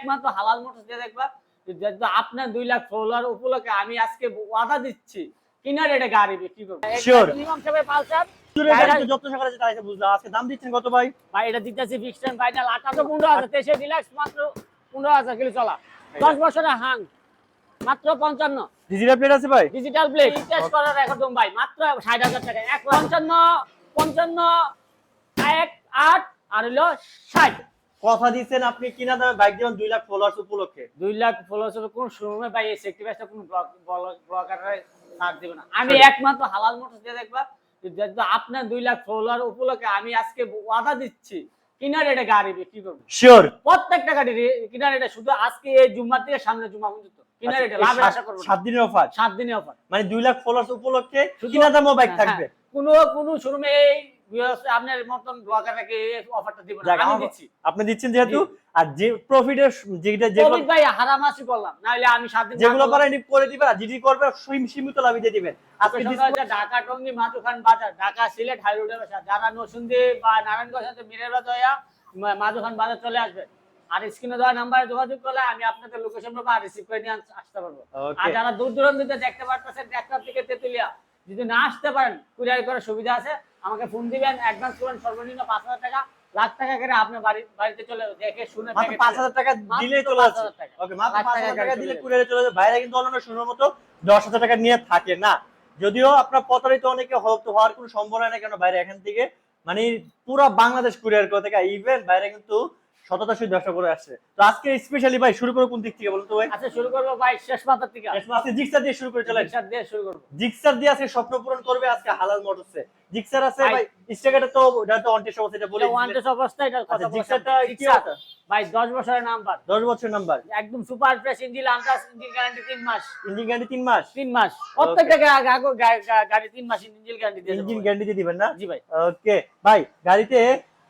একমাত্র হালাল মোটরস দিয়ে দেখবা আপনার দুই লাখ ফলোয়ার উপলক্ষে আমি আজকে ওয়াদা দিচ্ছি কিনা রেটে গাড়ি বিক্রি করব? মিনিমাম হিসাবে পালসার। চুলের গাড়ি তো যত্ন সহকারে চালাইছে বুঝলাম। আজকে দাম দিচ্ছেন কত ভাই? ভাই এটা দিতেছি ফিক্সড ফাইনাল আঠারো পনেরো হাজার তেইশে ডিলাক্স মাত্র পনেরো হাজার কিলো চলা। দশ বছরের হাং মাত্র পঞ্চান্ন। ডিজিটাল প্লেট আছে ভাই? ডিজিটাল প্লেট টেস্ট করার একদম ভাই মাত্র ষাট হাজার টাকা। এক পঞ্চান্ন পঞ্চান্ন এক আট আর হলো ষাট। কথা দিচ্ছেন আপনি কিনা দামে বাইক দিবেন দুই লাখ ফলোয়ার্স উপলক্ষে। দুই লাখ ফলোয়ার্স কোন শোরুমে ভাই এই সেক্টর ব্যাসটা কোন ব্লগাররা ছাড় দেবে না। আমি একমাত্র হালাল মোটরস দিয়ে দেখবা আপনার দুই লাখ ফলোয়ার উপলক্ষে আমি আজকে ওয়াদা দিচ্ছি কিনা রেটে গাড়ি বিক্রি করব। শিওর প্রত্যেকটা গাড়ি রে- কিনা রেটে শুধু আজকে এই জুম্মা থেকে সামনে জুম্মা পর্যন্ত। কিনা রেটে লাভের আশা করব সাত দিনের অফার সাত দিনের অফার মানে দুই লাখ ফলোয়ার্স উপলক্ষে কিনা দামও বাইক হ্যাঁ, থাকবে? কোনো কোনো শোরুমে এই আপনার মতন ব্লগারকে অফারটা দিব না। আমি দিচ্ছি। আপনি দিচ্ছেন যেহেতু আর যে প্রফিটের যেটা কোভিড ভাই হারামাসি করলাম আমি দিন যেগুলো পারেন করে দিবেন আর যেটি করবে সীমিত লাভে দিয়ে দিবেন। আজকে ঢাকা টঙ্গী মাধুখান বাজার ঢাকা সিলেট বাসা যারা বা নারায়ণগঞ্জ মিরের বাজার হইয়া মা- মাধুখান বাজার চলে আসবে। আর স্ক্রিনে দেওয়া নাম্বারে যোগাযোগ করলে আমি আপনাদের লোকেশন পাবো আর রিসিভ করে নিয়ে আসতে পারব। আর যারা দূর দূরান্তে দেখতে পারতেছেন ট্রাক্টর থেকে তেতুলিয়া যদি না আসতে পারেন কুরিয়ার করার সুবিধা আছে আমাকে ফোন দিবেন অ্যাডভান্স করবেন সর্বনিম্ন পাঁচ হাজার টাকা লাখ টাকা করে আপনার বাড়ি বাড়িতে চলে দেখে শুনে মাত্র packet পাঁচ করে- হাজার টাকা দিলে চলে আসে ওকে মাত্র লাখ পাঁচ টাকা হাজার টাকা দিলে কুরিয়ারে চলে যাবে। বাইরে কিন্তু অন্যান্য শুনুর মতো দশ হাজার টাকা নিয়ে থাকে না। যদিও আপনার প্রতারিত অনেকে হওয়ার কোনো সম্ভাবনা নেই কেন বাইরে এখান থেকে মানে পুরো বাংলাদেশ কুরিয়ার করে থেকে। ইভেন বাইরে কিন্তু সততার সহিত করে আসছে। তো আজকে স্পেশালি ভাই শুরু করে কোন দিক থেকে বলুন তো ভাই? আচ্ছা শুরু করব ভাই শেষ মাথার থেকে আজকে জিক্সার দিয়ে শুরু করে চলেন। রিক্সা দিয়ে শুরু করব। জিক্সার দিয়ে আজকে স্বপ্ন পূরণ করবে আজকে হালাল মোটরসে। জিক্সার আছে ভাই, ভাই তো ওটা তো অনটেস অবস্থা এটা বলে এটা অবস্থা এটা কথা আচ্ছা, জিক্সারটা কি আছে? ভাই 10 বছরের নাম্বার 10 বছর নাম্বার একদম super fresh engine untouched engine guarantee 3 মাস। ইঞ্জিন গ্যারান্টি 3 মাস? 3 মাস। প্রত্যেকটা গাড়ি 3 মাস ইঞ্জিন গ্যারান্টি দিয়ে ইঞ্জিন গ্যারান্টি দিয়ে দিবেন না? জি ভাই। ওকে ভাই গাড়িতে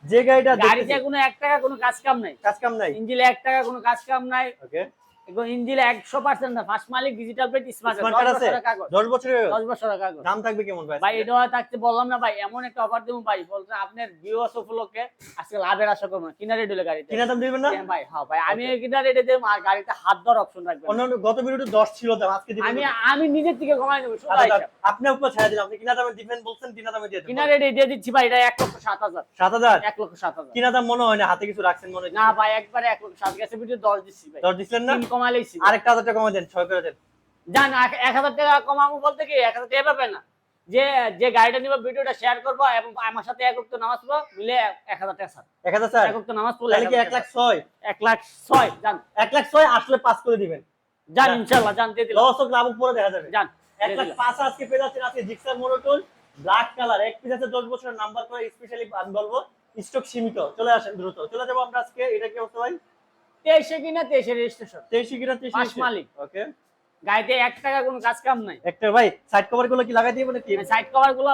যে গাড়িটা গাড়িতে কোনো এক টাকা কোনো কাজ কাম নাই। কাজ কাম নাই? ইঞ্জিনে এক টাকা কোনো কাজ কাম নাই। ওকে এবং ইঞ্জিনে 100% না। ফার্স্ট মালিক ডিজিটাল প্লেট স্মার্ট কার্ড আছে? বছরের কাগজ। 10 বছরের 10 বছরের কাগজ। দাম থাকবে কেমন ভাই? ভাই এটা থাকতে বললাম না ভাই এমন একটা অফার দেবো ভাই আপনার ভিউয়ার্স উপলক্ষে আজকে লাভের আশা করব কিনা রেট হলে গাড়িতে। কিনা দাম দিবেন না? হ্যাঁ ভাই হ্যাঁ ভাই আমি কিনা রেটে দেবো আর গাড়িতে হাত ধর অপশন রাখবেন। অন্যান্য গত ভিডিওতে 10 ছিল দাম আজকে দিবেন আমি আমি নিজের থেকে কমাই নেব শুধু আচ্ছা, আপনি উপর ছেড়ে দিলাম আপনি কিনা দামে দিবেন বলছেন কিনা দামে দিয়ে কিনা রেটে দিয়ে দিচ্ছি ভাই এটা এক লক্ষ সাত হাজার। 7000 এক লক্ষ সাত হাজার। কিনা দাম মনে হয় না হাতে কিছু রাখছেন মনে হয়। না ভাই একবারে এক লক্ষ সাত গেছে ভিডিও দশ দিচ্ছি ভাই। 10 দিছিলেন না? আরেকটা হাজার টাকা কমে দেন 6 করে দেন। জান এক- এক হাজার টাকা কমাবো বলতে কি এক হাজার টাকা পাবে না। যে যে গাড়িটা নিব ভিডিওটা শেয়ার করব এবং আমার সাথে এক নামাজ মিলে এক হাজার টাকা স্যার 1000 স্যার এক নামাজ পড়লে তাহলে কি 1 লাখ 6 এক লাখ ছয় জান। 1 লাখ 6 আসলে পাস করে দিবেন। জান। ইনশাল্লাহ জান দিয়ে দিলাম। লস হোক লাভ পরে দেখা যাবে। জান এক লাখ। পাঁচ আজকে পেয়ে যাচ্ছেন আজকে জিক্সার মোনোটোন ব্ল্যাক কালার এক পিস আছে দশ বছরের নাম্বার করে স্পেশালি আমি বলব স্টক সীমিত। চলে আসেন দ্রুত। চলে যাব আমরা আজকে এটা কি অবস্থা ভাই তেইশে কিনা তেইশে রেজিস্ট্রেশন তেইশি কিনা তেইশি পাঁচ মালিক। ওকে গাড়িতে এক টাকা কোনো কাজ কাম নাই। একটা ভাই সাইড কভারগুলো কি লাগাই নাকি? সাইড কভারগুলো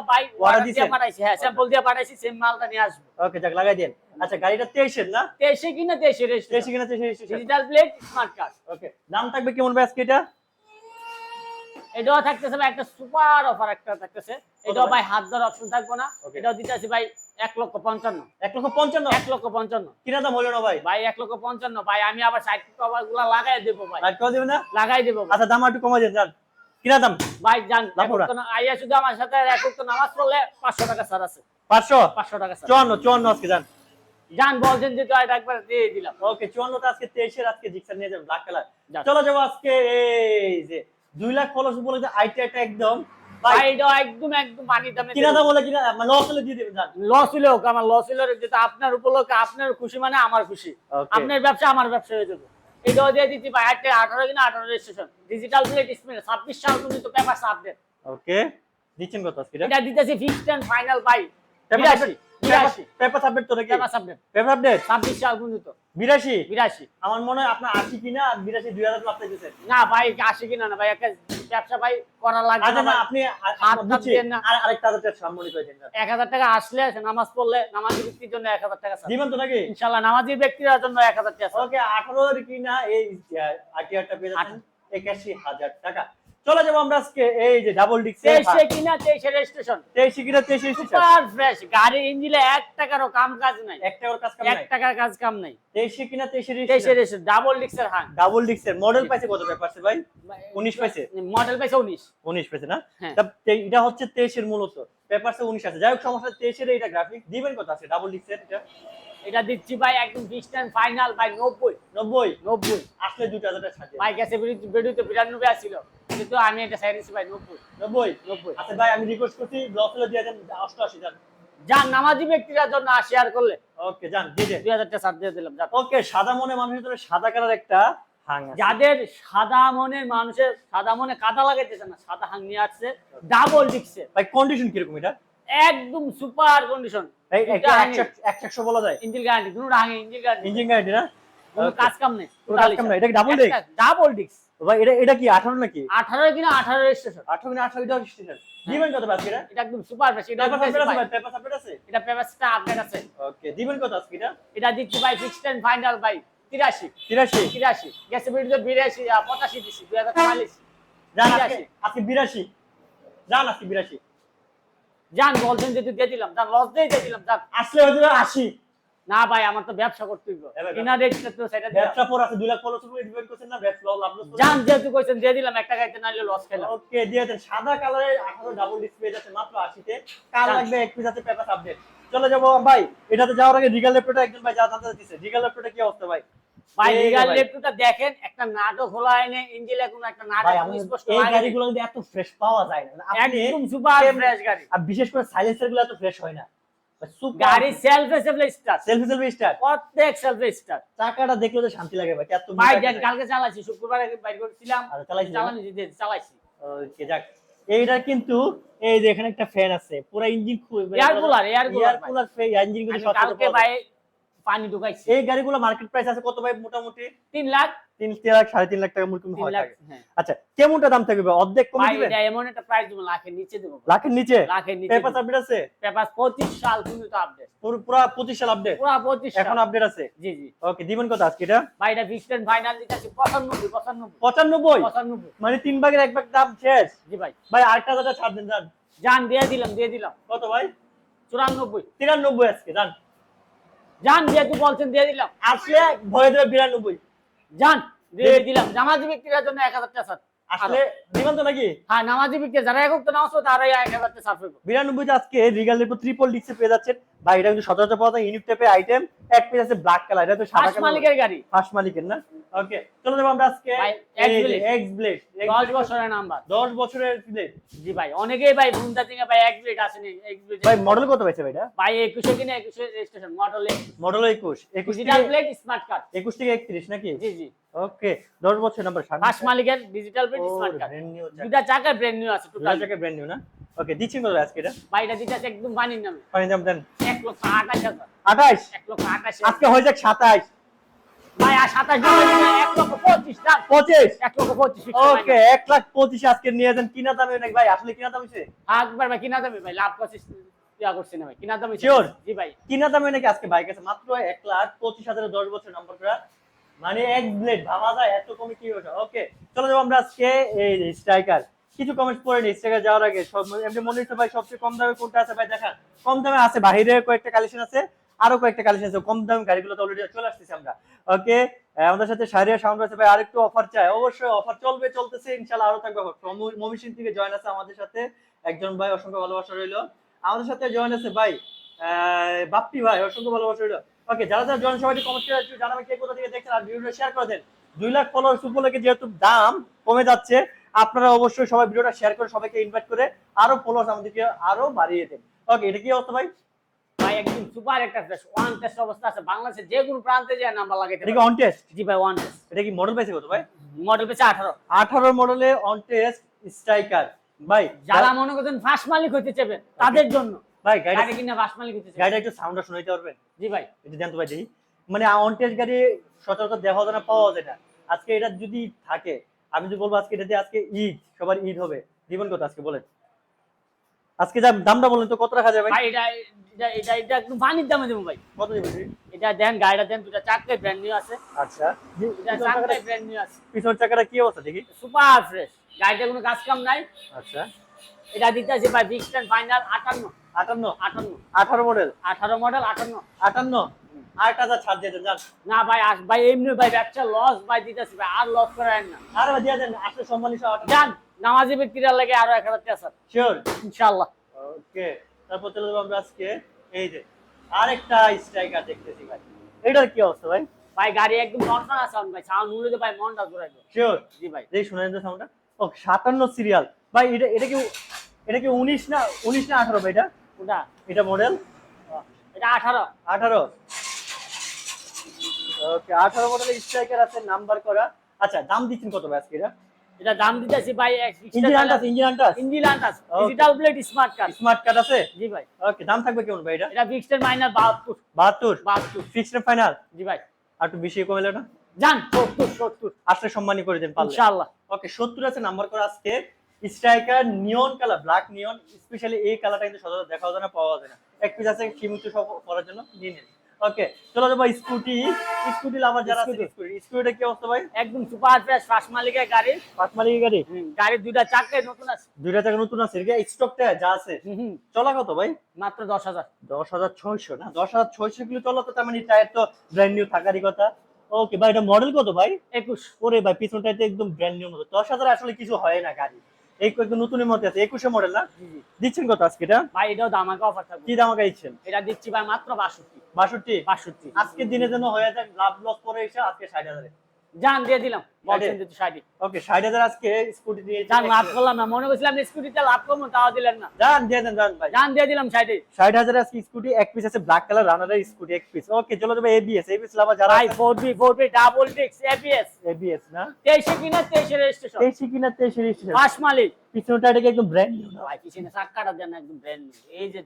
Order দিয়ে পাঠাইছি। হ্যাঁ স্যাম্পল দিয়ে পাঠাইছি সেম মালটা নিয়ে আসব। ওকে যাক লাগাই দেন আচ্ছা গাড়িটা তেইশের না? তেইশে কিনা তেইশে তেইশি রেজিস্ট্রেশন কিনা তেইশি digital plate smart card okay দাম থাকবে কেমন ভাই আজকে এটা? এটাও থাকতেছে ভাই একটা সুপার অফার একটা থাকতেছে। এটাও ভাই? হাত ধর অপশন থাকব না. এটাও দিতেছি ভাই এক লক্ষ পঞ্চান্ন। এক লক্ষ পঞ্চান্ন? এক লক্ষ পঞ্চান্ন। কিনা দাম হলো না ভাই? ভাই এক লক্ষ পঞ্চান্ন। ভাই আমি আবার সাইড কভারগুলা লাগাই দেবো ভাই। করে না? লাগাই দেবো আচ্ছা দাম একটু দেন যান। কিনা দাম? ভাই জান আইয়া শুধু আমার সাথে এক তো নামাজ পড়লে পাঁচশো টাকা ছাড় আছে। পাঁচশো? পাঁচশো টাকা চুয়ান্ন চুয়ান্ন আজকে যান। জান বলছেন যে জয় একবার দিয়ে দিলাম। ওকে চুয়ান্নটা আজকে তেইশের আজকে জিক্সার নিয়ে যাবেন ব্ল্যাক কালার চলো যাব আজকে এই যে দুই লাখ ফলোস উপরে আইটি একটা একদম ভাই একদম একদম পানি দামে কিনা দাম বলে কিনা মানে লস হলে দিয়ে দেবেন লস হলে হোক আমার লস হলে যেটা আপনার উপলক্ষে আপনার খুশি মানে আমার খুশি। আপনার ব্যবসা আমার ব্যবসা হয়ে যাবে। এটাও দিয়ে দিচ্ছি ভাই আটটা আঠারো কিনা আঠারো রেজিস্ট্রেশন ডিজিটাল প্লেট ছাব্বিশ সাল পর্যন্ত পেপার আপডেট ওকে দিচ্ছেন কত এটা? দিতেছি ফিক্সড এন্ড ফাইনাল ভাই পেপার সাবমিট তো নাকি পেপার আপডেট সাল পর্যন্ত। আমার মনে হয় আপনার আশি কিনা আর বিরাশি দুই হাজার না ভাই আসি কিনা না ভাই একটা ব্যবসা ভাই করা লাগবে আচ্ছা না আপনি। আর আরেকটা হাজার টাকা সামনে করে দেন এক হাজার টাকা আসলে নামাজ পড়লে নামাজি ব্যক্তির জন্য এক হাজার টাকা। দিবেন তো নাকি ইনশাল্লাহ নামাজি ব্যক্তির জন্য এক হাজার টাকা। ওকে আঠারো এই যাচ্ছেন একাশি হাজার টাকা চলে যাব আমরা আজকে এই যে ডাবল ডিক্স তেইশে কিনা তেইশে রেজিস্ট্রেশন তেইশে কিনা তেইশে সুপার ফ্রেশ গাড়ির ইঞ্জিনে এক টাকারও কাম কাজ নাই। একটা ওর কাজ কাম এক টাকার কাজ কাম নাই। তেইশে কিনা তেইশে তেইশে registration double ডিক্সের Hang double ডিক্সের model পাইছে কত পেপারসে ভাই? 19 পাইছে? মডেল পাইছে উনিশ। উনিশ পেয়েছে না? হ্যাঁ। তা এটা হচ্ছে তেইশের মূলত পেপারসে উনিশ আছে। যাই হোক সমস্যা তেইশের এইটা গ্রাফিক দিবেন কত আছে ডাবল ডিক্সের এটা? এটা দিচ্ছি ভাই একদম ডিস্টেন্স ফাইনাল ভাই নব্বই। নব্বই? নব্বই। আসলে দুটো হাজার ভাই গেছে বেডুতে বিরানব্বই আসছিল। কিন্তু আমি এটা সাইড দিচ্ছি ভাই নব্বই। নব্বই? নব্বই। আচ্ছা ভাই আমি রিকোয়েস্ট করছি ব্লক হলে দিয়ে দেন অষ্টআশি যান। যান নামাজি ব্যক্তিরা জন্য শেয়ার করলে। ওকে যান দিয়ে দেন। দুই ছাড় দিয়ে দিলাম যান। ওকে সাদা মনে মানুষের জন্য সাদা কালার একটা হাং। যাদের সাদা মনের মানুষের সাদা মনে কাদা লাগাইতেছে না সাদা হাং নিয়ে আসছে ডাবল ডিক্সে ভাই কন্ডিশন কীরকম এটা? একদম সুপার কন্ডিশন দুটা একশো- বলা যায়। ইঞ্জিন গ্যারান্টি হাঙে ইঞ্জিন গ্যারান্টি ইঞ্জিন গাড়ি না? কোনো কাজ কাম নেই কাজ কাম নাই, এটা double deck? ডাবল ডিক্স ভাই এটা এটা কি আঠারো নাকি? আঠারো কিনা আঠারো রেজিস্ট্রেশন আঠারো কিনা আঠারো এটা স্টেশন দিবেন কত আজকে এটা? এটা একদম সুপার বেশি এটা পেপার আপডেট আছে ভাই। ভাই পেপার আপডেট আছে? এটা পেপারসটা আপডেট আছে। ওকে দিবেন কত আজকে এটা? এটা দিচ্ছি ভাই ফিক্সড এন্ড ফাইনাল ভাই তিরাশি। তিরাশি? তিরাশি। গেছে বিরুদ্ধে বিরাশি আহ, পঁচাশি দিচ্ছি দুই হাজার চুয়াল্লিশ যান আজকে বিরাশি। আজকে বিরাশি। যান আজকে বিরাশি। যান বলছেন যদি দিয়ে দিলাম যান লস দিয়ে দিয়ে দিলাম যান আসলে হয়তো আশি। না ভাই আমার তো ব্যবসা করতে হইব। কিনা রেট তো সেটা ব্যবসা পর আছে দুই লাখ পনেরো করে দিবেন করছেন না ব্যবসা লাভ লস যান যেহেতু কইছেন দিয়ে দিলাম একটা গাইতে নাইলে লস খেলাম। ওকে দিয়ে দেন। সাদা কালারের আঠারো ডাবল ডিসপ্লে যাচ্ছে মাত্র আশিতে। কার যান। লাগবে এক পিস আছে পেপার আপডেট চলে যাব ভাই এটাতে যাওয়ার আগে রিগাল ল্যাপটপটা একজন ভাই যা জানতে দিচ্ছে রিগাল ল্যাপটপটা কি অবস্থা ভাই? ভাই রিগাল ভাই। দেখেন একটা নাটক খোলা এনে ইঞ্জিলে কোনো একটা নাটক স্পষ্ট এই গাড়িগুলো কিন্তু এত ফ্রেশ পাওয়া যায় না। আপনি একদম সুপার ফ্রেশ গাড়ি। আর বিশেষ করে সাইলেন্সারগুলো এত ফ্রেশ হয় না। গাড়ি self self start selfie selfie start প্রত্যেক সেলফ স্টার্ট চাকাটা দেখলে তো শান্তি লাগে ভাই এত ভাই দেন কালকে চালাইছি শুক্রবার বাইরে করেছিলাম। আচ্ছা, চালাইছি। ওকে যাক। এইটা কিন্তু এই যে এখানে একটা ফ্যান আছে পুরো ইঞ্জিন খুব air cooler air cooler air cooler engine কিন্তু কালকে ভাই পানি ঢুকাইছি। এই গাড়িগুলো মার্কেট প্রাইস আছে কত ভাই মোটামুটি? তিন লাখ। তিন তিন লাখ সাড়ে তিন লাখ টাকা তিন হয়। হ্যাঁ। আচ্ছা কেমনটা দাম থাকবে অর্ধেক কমে ভাই দিবেন? এটা এমন একটা প্রাইস দেবো লাখের নিচে দেবো। লাখের নিচে? লাখের নিচে পেপার আপডেট আছে? পেপার পঁচিশ সাল কিন্তু তো আপডেট পুরো পুরো পঁচিশ সাল আপডেট পুরা পঁচিশ এখন আপডেট আছে? জি জি। ওকে দিবেন কত আজকে এটা? ভাই এটা ফিক্সড ফাইনাল দিতেছি পঁচানব্বই পঁচানব্বই। পঁচানব্বই? পঁচানব্বই। মানে তিন ভাগের এক ভাগ দাম শেষ? জি ভাই। ভাই আরেকটা হাজার ছাড় দেন যান। যান দিয়ে দিলাম দিয়ে দিলাম। কত ভাই? চুরানব্বই। তিরানব্বই আজকে যান। যান যেহেতু বলছেন দিয়ে দিলাম। আসলে ভয়ে দেবে বিরানব্বই। যান দিয়ে দিলাম। জামাজি ব্যক্তিরা জন্য এক হাজার টাকা। আসলে দিবেন তো নাকি? হ্যাঁ নামাজি ব্যক্তি যারা একক তো নামাজ তারাই এক হাজার টাকা বিরানব্বই আজকে রিগালের উপর ত্রিপল ডিসে পেয়ে যাচ্ছেন। বা এটা কিন্তু সচরাচর পাওয়া যায় ইউনিক টাইপের আইটেম এক পিস আছে ব্ল্যাক কালার এটা তো সাদা কালার মালিকের গাড়ি। ফার্স্ট মালিকের না? ওকে চলো যাব আমরা আজকে ভাই। এক্স ব্লেড দশ বছরের নাম্বার 10 বছরের ব্লেড জি ভাই অনেকেই ভাই বুন্দা থেকে ভাই এক প্লেট আসেনি। এক প্লেট ভাই মডেল কত পাইছে ভাই এটা? ভাই একুশে কিনে একুশে রেজিস্ট্রেশন মডেলে মডেল 21 21 ডিজিটাল প্লেট স্মার্ট কার্ড 21 থেকে 31 নাকি? জি জি। ওকে 10 বছর নাম্বার ফার্স্ট মালিকের digital plate smart card brand new দুটা চাকা। ব্র্যান্ড নিউ আছে টোটাল চাকা ব্র্যান্ড নিউ না? ওকে দিচ্ছি কত আজকে এটা? ভাই আছে একদম বানির নামে। দাম দেন। এক লক্ষ আঠাশ হাজার। 28 এক লক্ষ আঠাশ আজকে হয়ে যাক 27 ভাই আর সাতাশ এক লক্ষ পঁচিশ দাম। 25 এক লক্ষ পঁচিশ ওকে 1 লাখ 25 আজকে নিয়ে যান। কিনা দামে নাকি ভাই? আসলে কিনা দাম হইছে একবার ভাই কিনা দামে ভাই লাভ করছিস ইয়া করছি না ভাই। কিনা দামে? জি ভাই। কিনা দামে নাকি আজকে বাইক আছে? মাত্র এক লাখ পঁচিশ হাজারে দশ বছর নাম্বার করা। মানে এক ব্লেড ভাবা যায় এত কমে কি ওঠা ওকে চলো যাব আমরা আজকে এই স্ট্রাইকার কিছু কমেন্টস পড়ে নি স্ট্রাইকার যাওয়ার আগে। সব এমনি মনে হচ্ছে ভাই সবচেয়ে কম দামে কোনটা আছে? ভাই দেখা কম দামে আছে বাইরে কয়েকটা কালেকশন আছে, আরও কয়েকটা কালেকশন আছে। কম দামে গাড়িগুলো তো অলরেডি চলে আসতেছে আমরা। ওকে আমাদের সাথে সারিয়া সাউন্ড আছে, ভাই আরেকটু অফার চাই অবশ্যই অফার চলবে, চলতেছে, ইনশাআল্লাহ আরও থাকবে মমিশিন থেকে জয়েন আছে আমাদের সাথে। একজন ভাই অসংখ্য ভালোবাসা রইল। আমাদের সাথে জয়েন আছে ভাই বাপ্পি ভাই, অসংখ্য ভালোবাসা রইল। ওকে যারা যারা জয়েন সবাই কমেন্ট করে একটু জানাবেন কে কোথা থেকে দেখছেন আর ভিডিওটা শেয়ার করে দেন। দুই লাখ ফলোয়ার্স উপলক্ষে যেহেতু দাম কমে যাচ্ছে আপনারা অবশ্যই সবাই ভিডিওটা শেয়ার করে সবাইকে ইনভাইট করে আরও ফলোয়ার্স আমাদেরকে আরও বাড়িয়ে দেন। ওকে এটা কি অবস্থা ভাই? ভাই একদম সুপার একটা ফ্রেশ ওয়ান টেস্ট অবস্থা আছে। বাংলাদেশের যে কোনো প্রান্তে যায় নাম্বার লাগাইতে এটা কি। অন টেস্ট জি ভাই ওয়ান টেস্ট এটা কি মডেল পাইছে কত ভাই? মডেল পেছে আঠারো। আঠারো মডেলে অন টেস্ট স্ট্রাইকার ভাই যারা মনে করছেন ফার্স্ট মালিক হইতে চাইবেন তাদের জন্য। ভাই গাড়ি গাড়ি কিনে ফার্স্ট মালিক হইতে গাড়িটা একটু সাউন্ডটা শুনাইতে পারবেন? জি ভাই। এটা জানতে পারি। মানে অন টেস্ট গাড়ি সচরাচর দেখা যায় না পাওয়া যায় না। আজকে এটা যদি থাকে আমি যদি বলব আজকে এটা দিয়ে আজকে ঈদ সবার ঈদ হবে। দিবেন কত আজকে বলেন? আজকে যা দামটা বলেন তো কত রাখা যাবে? ভাই এটা এটা এটা এটা একদম পানির দামে দেবো ভাই। কত দিবেন? এটা দেন গাড়িটা দেন দুটা চারটে ব্র্যান্ড নিউ আছে। আচ্ছা। এটা চারটে ব্র্যান্ড নিউ আছে। পিছনের চাকাটা কি অবস্থা দেখি? সুপার ফ্রেশ গাড়িতে কোনো কাজ কাম নাই। আচ্ছা। এটা দিতেছি ভাই ফিক্সড ফাইনাল আটান্ন। আটান্ন আটান্ন। আঠারো মডেল আঠারো মডেল আটান্ন। আটান্ন। আট হাজার ছাড় দিয়ে দেন না ভাই আস ভাই এমনি ভাই ব্যবসা লস ভাই দিতেছি ভাই আর লস করেন না। আর দিয়ে দেন আসলে সম্মানিত যান নামাজি ব্যক্তিরা লাগে আরও এক হাজার টাকা শিওর ইনশাল্লাহ ওকে তারপর চলে আমরা আজকে এই যে আরেকটা স্ট্রাইকার দেখতেছি ভাই। এটার কি অবস্থা ভাই? ভাই গাড়ি একদম নর্মাল সাউন্ড ভাই সাউন্ড উড়ে ভাই মনটা জোড়াই দেবে। শিওর জি ভাই। এই শোনা যাচ্ছে সাউন্ডটা ওকে সাতান্ন সিরিয়াল ভাই এটা এটা কি এটা কি উনিশ না উনিশ না আঠারো ভাই এটা? এটা মডেল এটা আঠারো। আঠারো? ওকে আঠারো মডেলের স্ট্রাইকার আছে নাম্বার করা। আচ্ছা দাম দিচ্ছেন কত ভাই আজকে এটা? এটা দাম দিতেছি ভাই engine untouched engine untouched engine untouched digital plate smart card smart card আছে? জি ভাই। ওকে দাম থাকবে কেমন ভাই এটা? এটা ফিক্সড মাইনাস বাহাত্তর। বাহাত্তর? বাহাত্তর। ফিক্সড ফাইনাল জি ভাই। আর একটু বেশি কমলে না যান সত্তর সত্তর। আসলে সম্মানী করে দেন পারলে। ইনশাআল্লাহ। ওকে সত্তর আছে নাম্বার করা আজকে। Striker neon colour black neon specially এই কালারটা কিন্তু সচরাচর দেখা যায় না পাওয়া যায় না। এক পিস আছে সীমিত সব করার জন্য নিয়ে নিন। ওকে চলো যাব স্কুটি স্কুটি লাভার যারা আছে স্কুটি স্কুটিটা কি অবস্থা ভাই? একদম সুপার ফ্রেশ ফার্স্ট মালিকের গাড়ি। পাঁচ মালিকের গাড়ি? গাড়ির দুইটা চাকায় নতুন আছে। দুইটা টাকা নতুন আছে স্টকটা যা আছে? চলা কত ভাই? মাত্র দশ হাজার। দশ হাজার ছয়শো না? দশ হাজার ছয়শো কিলো চলো তো তার মানে টায়ার তো ব্র্যান্ড নিউ থাকারই কথা। ওকে ভাই এটা মডেল কত ভাই? একুশ। ওরে ভাই পিছন টায়ারটা একদম ব্র্যান্ড নিউ মতো দশ হাজার আসলে কিছু হয় না গাড়ি। এই একদম নতুনের মধ্যে আছে একুশে মডেল না? জি জি। দিচ্ছেন কত আজকে এটা? ভাই এটাও দামাকে অফার থাকবে। কি দিচ্ছেন? এটা দিচ্ছি ভাই মাত্র বাষট্টি। বাষট্টি? বাষট্টি। আজকের দিনে যেন হয়ে যায় লাভ লস করে এসে আজকে ষাট হাজারে। যান দিয়ে দিলাম। বলছেন দিতে ওকে ষাট হাজার আজকে স্কুটি দিয়ে লাভ করলাম না মনে করছিলাম স্কুটিতে লাভ করব তাও দিলেন না। যান দিয়ে দেন যান ভাই। যান দিয়ে দিলাম ষাটে। ষাট হাজার আজকে স্কুটি এক পিস আছে ব্ল্যাক কালার রানারের স্কুটি এক পিস ওকে চলো যাবে এবিএস এবিএস লাভার যারা ভাই four B four B double ডিক্স এবিএস এবিএস না? তেইশে কিনা তেইশে রেজিস্ট্রেশন তেইশে কিনা তেইশে রেজিস্ট্রেশন ফার্স্ট মালিক একদম ব্র্যান্ড নিউ না? ভাই পিছনে চাক্কাটা দেন একদম ব্র্যান্ড নিউ এই যে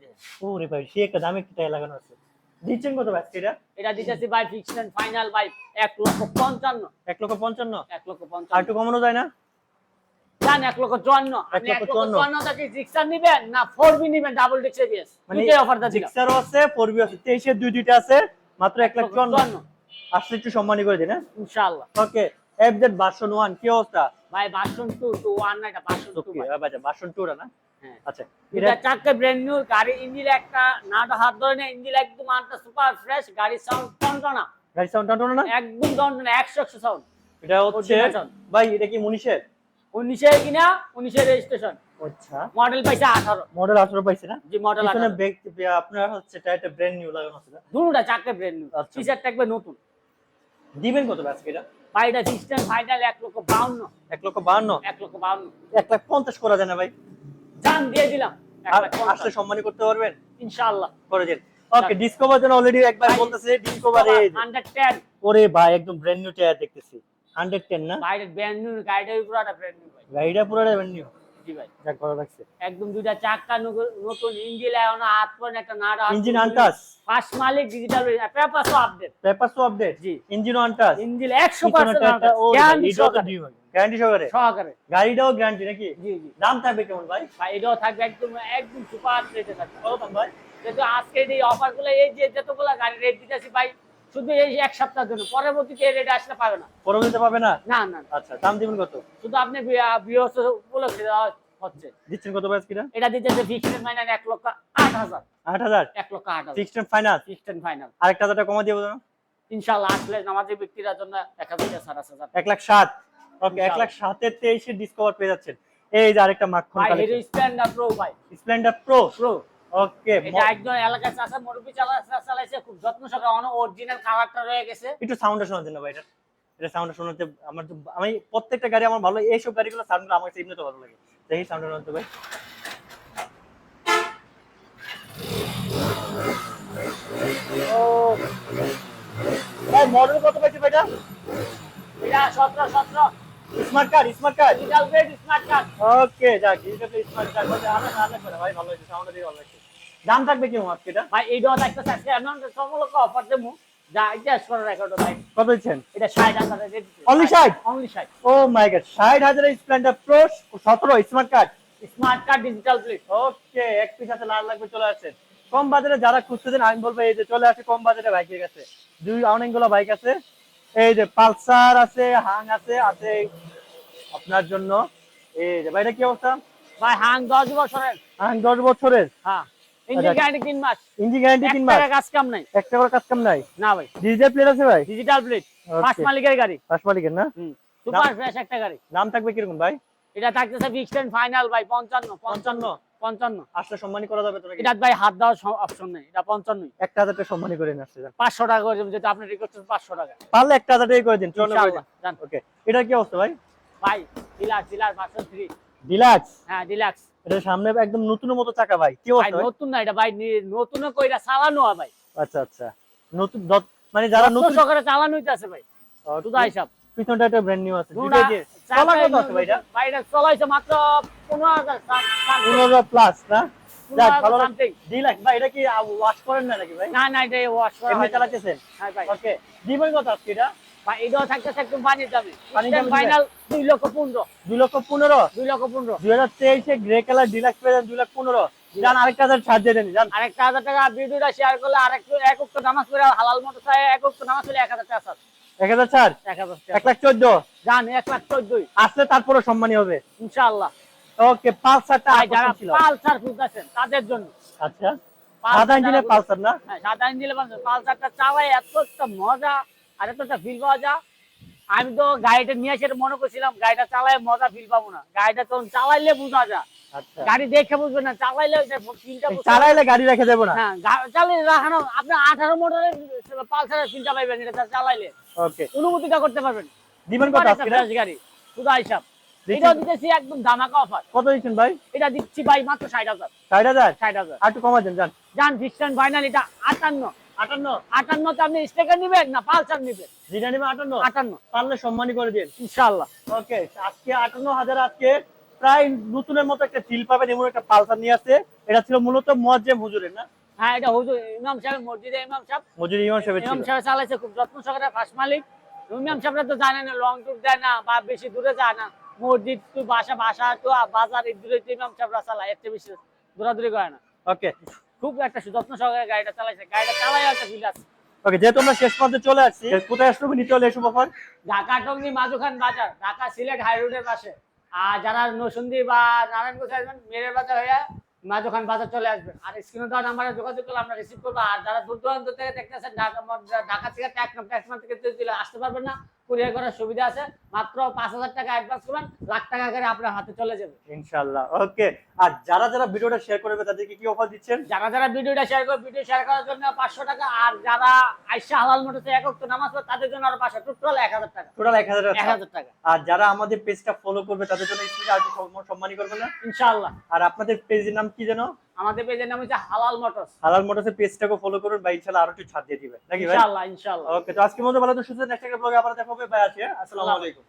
ওরে ভাই সে একটা দামে টায়ার লাগানো আছে। দিচ্ছেন কত ভাই এটা? এটা দিতেছি ভাই ফিক্সড ফাইনাল ভাই লক্ষ পঞ্চান্ন। এক লক্ষ পঞ্চান্ন? এক লক্ষ আর একটু কমানো যায় না? লক্ষ আপনি লক্ষ জিক্সার নিবেন নিবেন ডাবল ডিক্স এবিএস মানে অফার জিক্সারও আছে দুই দুইটা আছে মাত্র আসলে একটু সম্মানী করে দিন হ্যাঁ? ইনশাআল্লাহ। ওকে এফজেড ভার্সন ওয়ান কি অবস্থা? ভাই ভার্সন টু না এটা ভার্সন আচ্ছা ভার্সন না? হ্যাঁ। আচ্ছা এটা এটা ব্র্যান্ড নিউ গাড়ি ইঞ্জিন একটা নাটা হাত ধরে না ইঞ্জিন একদম আনটা সুপার ফ্রেশ গাড়ির সাউন্ড টনটনা। গাড়ি সাউন্ড টাউন না? একদম টনটনা একশো একশো সাউন্ড এটা হচ্ছে ভাই এটা কি মুনিশের উনিশের কিনা? উনিশের রেজিস্ট্রেশন আচ্ছা। মডেল পাইছে আঠারো। মডেল আঠারো পাইছে না? জি মডেল আপনার হচ্ছে ব্র্যান্ড নিউ লাগানো আছে না? দুটা চাক্কা ব্র্যান্ড নিউ আচ্ছা। নতুন। দিবেন কত আজকে এটা? বাইটা সিস্টেম ফাইনাল এক লক্ষ বাউন্ন। এক লক্ষ বাহান্ন এক লক্ষ বাউন্ন। এক লাখ পঞ্চাশ করা যায় না ভাই। জান দিয়ে দিলাম। আসলে সম্মানী করতে পারবেন? ইনশাআল্লাহ। করে দিন। ওকে ডিসকভার যেন অলরেডি একবার বলতেছে ডিসকভার। হান্ড্রেড টেন ওরে ভাই একদম ব্র্যান্ড নিউ টায়ার দেখতেছি। হান্ড্রেড টেন না? বাইরের ব্র্যান্ড নিউ গাড়িটার উপর একটা ব্র্যান্ড নিউ ভাই গাড়িটা পুরো ব্র্যান্ড নিউ জি ভাই। যা করা লাগছে। একদম দুইটা চাক্কা নতুন ইঞ্জিন এখনও হাত পরে একটা নাড়া ইঞ্জিন আনটাস? ফার্স্ট মালিক ডিজিটাল পেপারসও আপডেট পেপারস আপডেট জি। Engine untouched? ইঞ্জিন একশো পার্সেন্ট গ্যারান্টি সহকারে। সহকারে? গাড়িটাও গ্যারান্টি নাকি? জি জি। দাম থাকবে কেমন ভাই? ভাই এটাও থাকবে একদম একদম সুপার রেটে থাকবে। কত ভাই। কিন্তু আজকে এই অফারগুলো এই যে যতগুলো গাড়ি রেট দিতেছি ভাই শুধু এই এক সপ্তাহের জন্য। পরবর্তীতে এই রেট আসলে পাবে না। পরবর্তীতে পাবে না? না না। আচ্ছা দাম দিবেন কত? শুধু আপনি বৃহস্প উপলক্ষে হচ্ছে। দিচ্ছেন কত ভাই আজকে এটা দিতেছে ফিক্সড মাইনাস এক লক্ষ লক্ষ আট হাজার। ফিক্সড ফাইনাল ফিক্সড ফাইনাল আরেকটা টাকা কমা দিয়ে বলুন ইনশাল্লাহ আসলে নামাজি ব্যক্তিরা জন্য এক হাজার টাকা সাড়ে হাজার। এক লাখ সাত। ওকে এক লাখ সাতের তেইশে ডিসকভার পেয়ে যাচ্ছেন। এই যে আরেকটা মাখন স্প্লেন্ডার প্রো ভাই। স্প্লেন্ডার প্রো প্রো ওকে একজন এলাকায় চাষা মুরব্বী চালা চালাইছে খুব যত্ন সহকারে। অন অরিজিনাল কালারটা রয়ে গেছে। একটু সাউন্ডটা শোনার জন্য ভাই এটা এটা সাউন্ডটা শোনাতে আমার তো আমি প্রত্যেকটা গাড়ি আমার ভালো। এইসব গাড়িগুলো সাউন্ডগুলো আমার কাছে ভালো লাগে। দেখি সাউন্ডটা শোনাতে ভাই। ও ভাই মডেল কত পাইছে ভাইটা এটা? সতেরো সতেরো। Smart card smart card digital grade smart card okay যাক স্মার্ট কার্ড বলে আলাদা আলাদা করে ভাই ভালো হয়েছে সাউন্ডটা দিয়ে ভালো লাগছে। দাম থাকবে কি এটা? ভাই এই দশ একটা চাষে এমন অফার দেবো। যা করার রেকর্ড ভাই কত দিচ্ছেন? এটা ষাট হাজার Only 60? অনলি ষাট। ও মাই গড ষাট হাজারের স্প্লেন্ডার প্রো সতেরো smart card smart card digital plate okay এক পিস হাতে লাল লাগবে চলে আসছেন কম বাজারে যারা খুঁজতেছেন আমি বলব এই যে চলে আসে কম বাজারে বাইকের কাছে। দুই অনেকগুলো বাইক আছে। এই যে পালসার আছে হাং আছে আছে আপনার জন্য। এই যে ভাই এটা কি অবস্থা? ভাই হাং দশ বছরের। হাং দশ বছরের? হ্যাঁ। ইঞ্জিন আচ্ছা। গ্যারান্টি তিন মাস। ইঞ্জিন গ্যারান্টি এক মাস? কাজ কাম নাই। একটা করে কাজ কাম নাই? না ভাই। ডিজিটাল প্লেট আছে ভাই? ডিজিটাল প্লেট পাঁচ মালিকের গাড়ি। পাঁচ মালিকের না? সুপার ফ্রেশ একটা গাড়ি। নাম থাকবে কীরকম ভাই? এটা থাকতেছে ফিক্সড এন্ড ফাইনাল ভাই পঞ্চান্ন পঞ্চান্ন পঞ্চান্ন। আসলে সম্মানী করা যাবে তো নাকি এটা ভাই হাত দেওয়ার অপশন নেই এটা পঞ্চান্নই। একটা হাজার টাকা সম্মানী করে। পাঁচশো টাকা করে যেটা আপনি রিকোয়েস্ট পাঁচশো টাকা। পারলে একটা হাজার টাকা করে দিন ইনশাআল্লাহ, ওকে এটা কি অবস্থা ভাই? ভাই ডিলাক্স ডিলাক্স থ্রি ডিলাক্স হ্যাঁ ডিলাক্স এটা সামনে একদম নতুনের মতো চাকা ভাই। কি ভাই? নতুন না এটা ভাই নতুন কইরা চালানো হয় ভাই। আচ্ছা আচ্ছা। নতুন মানে যারা নতুন নতুন চালানো হইতেছে ভাই। দুদা হিসাব পিছনটা একটা ব্র্যান্ড নিউ আছে। চলা কত আছে ভাই এটা? ভাই এটা চলাইছে মাত্র পনেরো হাজার প্লাস না? যাক ভালো ডিলাক্স ভাই এটা কি ওয়াশ করেন না নাকি ভাই? না না এটা ওয়াশ করা এমনি চালাতেছেন হ্যাঁ ভাই। ওকে দিবেন কত আজকে এটা? ভাই এটাও থাকতেছে একদম পানির দামে ফাইনাল দুই লক্ষ পনেরো। দুই লক্ষ পনেরো? দুই লক্ষ পনেরো। দুই হাজার তেইশে গ্রে কালার ডিলাক্স পেয়ে দুই লাখ পনেরো। যান আরেকটা হাজার ছাড় দিয়ে দেন আরেকটা হাজার টাকা ভিডিওটা শেয়ার করলে আরেকটু এক উক্ত নামাজ করে হালাল মতো চাই এক উক্ত নামাজ করলে এক হাজার টাকা ছাড়। এক হাজার ছাড়? এক হাজার এক লাখ চোদ্দ? জান এক লাখ চোদ্দই। আসলে তারপরে সম্মানী হবে। ইনশাআল্লাহ। ওকে পাঁচ হাজারটা ভাই যারা পালসার খুঁজতেছেন তাদের জন্য। আচ্ছা। সাদা ইঞ্জিনের পালসার না? হ্যাঁ, সাদা ইঞ্জিনের পালসার। পালসারটা চালাই এত একটা মজা। আর একটা ফিল পাওয়া যায় আমি তো গাড়িটা নিয়ে এসে মনে করছিলাম গাড়িটা চালাই মজা ফিল পাবো না। গাড়িটা তখন চালাইলে বোঝা যায়। আচ্ছা। গাড়ি দেখে বুঝবে না চালাইলে চালাইলে গাড়ি রেখে দেবো না? হ্যাঁ চালিয়ে রাখানো আপনি আঠারো মোটরের পালসারের ফিলটা পাইবেন এটা চালাইলে। ওকে। অনুভূতিটা করতে পারবেন। দিবেন কত আজকে? গাড়ি হিসাব। দিতেছি একদম ধামাকা অফার কত দিচ্ছেন ভাই? এটা দিচ্ছি ভাই মাত্র ষাট হাজার। ষাট হাজার? ষাট হাজার। আর একটু কমা দেন যান। যান ফিক্সড ফাইনাল এটা আটান্ন। আটান্ন। আটান্নতে আপনি স্টেকার নিবেন না পালসার নিবেন? যেটা নেবে আটান্ন? আটান্ন। পারলে সম্মানী করে দিন। ইনশাআল্লাহ। ওকে আজকে আটান্ন হাজার আজকে প্রায় নতুনের মতো একটা ফিল পাবেন এমন একটা পালসার নিয়ে আসছে। এটা ছিল মূলত মোয়াজ্জেম হুজুরের না? হ্যাঁ এটা হুজুর ইমাম সাহেব মসজিদে ইমাম সাহেব। মজুরি ইমাম সাহেবের ছিল। ইমাম সাহেব চালাইছে খুব যত্ন সহকারে ফার্স্ট মালিক। ইমাম সাহেবরা তো জানে না লং ট্যুর দেয় না বা বেশি দূরে যায় না। মসজিদ তো বাসা বাসা তো বাজার এই দূরে ইমাম সাহেবরা চালায় এর বেশি দূরাদূরি করে না। ওকে খুব একটা যত্ন সহকারে গাড়িটা চালাইছে। গাড়িটা চালাই একটা ফিল আছে ওকে যেহেতু আমরা শেষ পর্যায়ে চলে আসছি কোথায় আসলে নিতে হলে এসব অফার ঢাকা টঙ্গি মাজুখান বাজার ঢাকা সিলেট হাই রোডের পাশে। আর যারা নসুন্দি বা নারায়ণগঞ্জ আসবেন মেরের বাজার হয়ে মাজুখান বাজার চলে আসবেন। আর স্ক্রিনে দেওয়া নাম্বারে যোগাযোগ করলে আমরা রিসিভ করব। আর যারা দূর দূরান্ত থেকে দেখতেছেন ঢাকা ঢাকা থেকে ট্যাক্স থেকে আসতে পারবেন না কুরিয়ার করার সুবিধা আছে। মাত্র পাঁচ হাজার টাকা অ্যাডভান্স করবেন লাখ টাকা করে আপনার হাতে চলে যাবে। ইনশাআল্লাহ ওকে। আর যারা যারা ভিডিওটা শেয়ার করবে তাদেরকে কি অফার দিচ্ছেন? যারা যারা ভিডিওটা শেয়ার করবে ভিডিও শেয়ার করার জন্য পাঁচশো টাকা আর যারা আইসা হালাল মোটরসে একক তো নামাজ পড়ে তাদের জন্য আরও পাঁচশো টোটাল এক হাজার টাকা। টোটাল এক হাজার এক হাজার টাকা। আর যারা আমাদের পেজটা ফলো করবে তাদের জন্য আর সম্মানী করবে না? ইনশাআল্লাহ। আর আপনাদের পেজের নাম কি যেন? আমাদের পেজের নাম হচ্ছে হালাল মোটরস। হালাল মোটরসের পেজটাকে ফলো করুন ইনশাআল্লাহ আরও একটু ছাড় দিয়ে দিবে নাকি ভাই? ইনশাআল্লাহ ইনশাআল্লাহ। ওকে তো আজকে মধ্যে ভালো তো সুস্থ নেক্সট একটা ব্লগে আবার দেখা হবে। বাই আছে আসসালামু আলাইকুম।